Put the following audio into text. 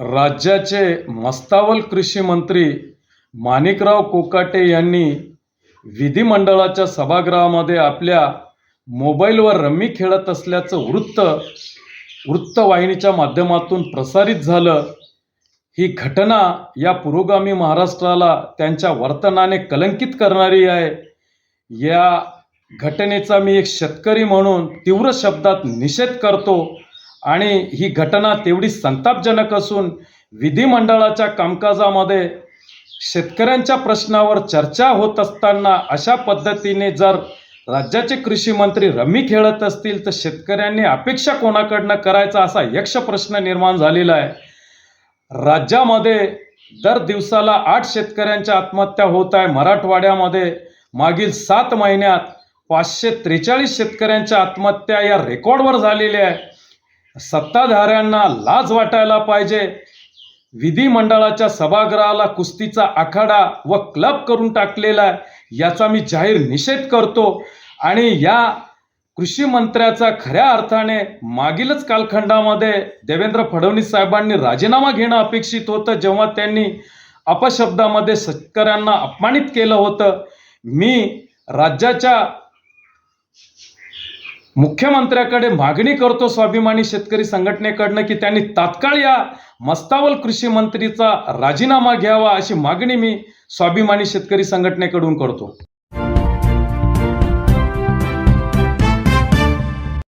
राज्याचे मस्तावल कृषी मंत्री माणिकराव कोकाटे यांनी विधिमंडळाच्या सभागृहामध्ये आपल्या मोबाईलवर रम्मी खेळत असल्याचं वृत्त वृत्तवाहिनीच्या माध्यमातून प्रसारित झालं. ही घटना या पुरोगामी महाराष्ट्राला त्यांच्या वर्तनाने कलंकित करणारी आहे. या घटनेचा मी एक शेतकरी म्हणून तीव्र शब्दात निषेध करतो. आणि ही घटना तेवढी संतापजनक असून विधिमंडळाच्या कामकाजामध्ये शेतकऱ्यांच्या प्रश्नावर चर्चा होत असताना अशा पद्धतीने जर राज्याचे कृषी मंत्री रमी खेळत असतील तर शेतकऱ्यांनी अपेक्षा कोणाकडनं करायचा असा यक्ष प्रश्न निर्माण झालेला आहे. राज्यामध्ये दर दिवसाला आठ शेतकऱ्यांच्या आत्महत्या होत आहे. मराठवाड्यामध्ये मागील सात महिन्यात पाचशे त्रेचाळीस शेतकऱ्यांच्या आत्महत्या या रेकॉर्डवर झालेल्या आहे. सत्ताधाऱ्यांना लाज वाटायला पाहिजे. विधिमंडळाच्या सभागृहाला कुस्तीचा आखाडा व क्लब करून टाकलेला आहे. याचा मी जाहीर निषेध करतो. आणि या कृषी मंत्र्याचा खऱ्या अर्थाने मागीलच कालखंडामध्ये देवेंद्र फडणवीस साहेबांनी राजीनामा घेणं अपेक्षित होतं. जेव्हा त्यांनी अपशब्दामध्ये शेतकऱ्यांना अपमानित केलं होतं. मी राज्याच्या मुख्यमंत्र्याकडे मागणी करतो स्वाभिमानी शेतकरी संघटनेकडनं की त्यांनी तात्काळ या मस्तावल कृषी मंत्रीचा राजीनामा घ्यावा अशी मागणी मी स्वाभिमानी शेतकरी संघटनेकडून करतो.